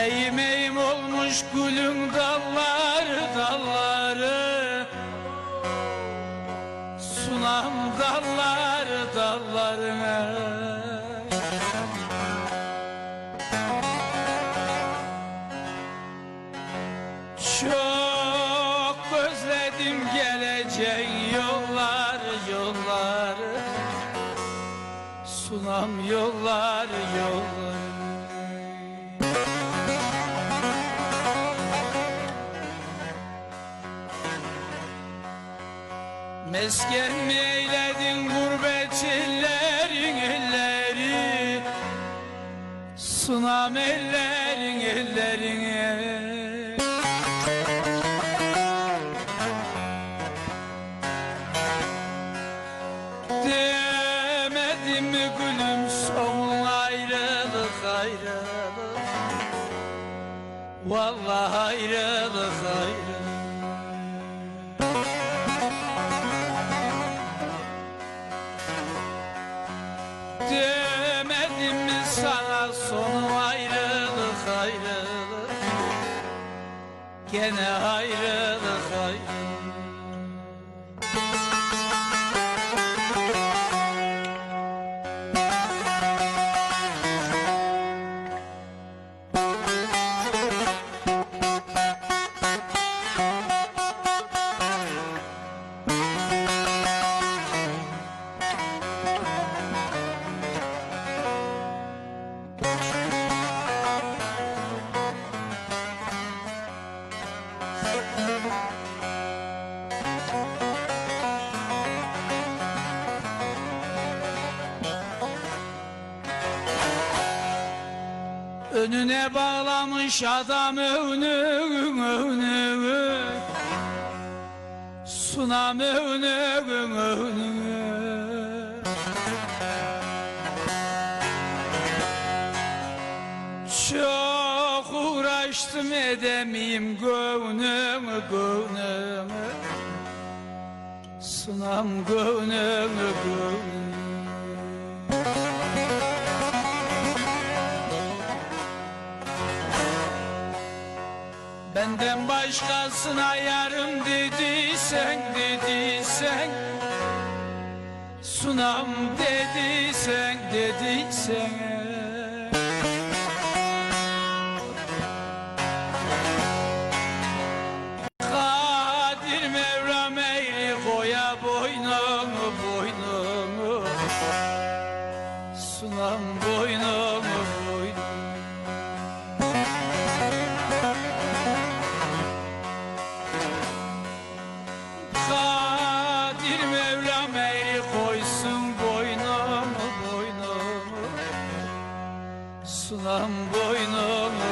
Ekmeğim olmuş gülün dalları dalları. Sunam dalları dallarına. Çok özledim gelecek yollar yollar Sunam yollar yollar Mesken mi eyledin gurbetçilerin elleri. Sunam ellerin ellerine Demedim mi gülüm son ayrılık ayrılık? Vallahi ayrılık ayrılık sonu ayrılık ayrılık. Gene ayrılık ayrılık Önüne bağlamış adam önü önü Sunam önü önü Çok uğraştım edemeyim gönlümü gönlümü Sunam gönlümü gönlümü Benden başkasına yarım dediysen dediysen Sunam dediysen dediysen. Kadir Mevlam eğri koya boynumu boynumu Sunam boynumu Sunam boynumu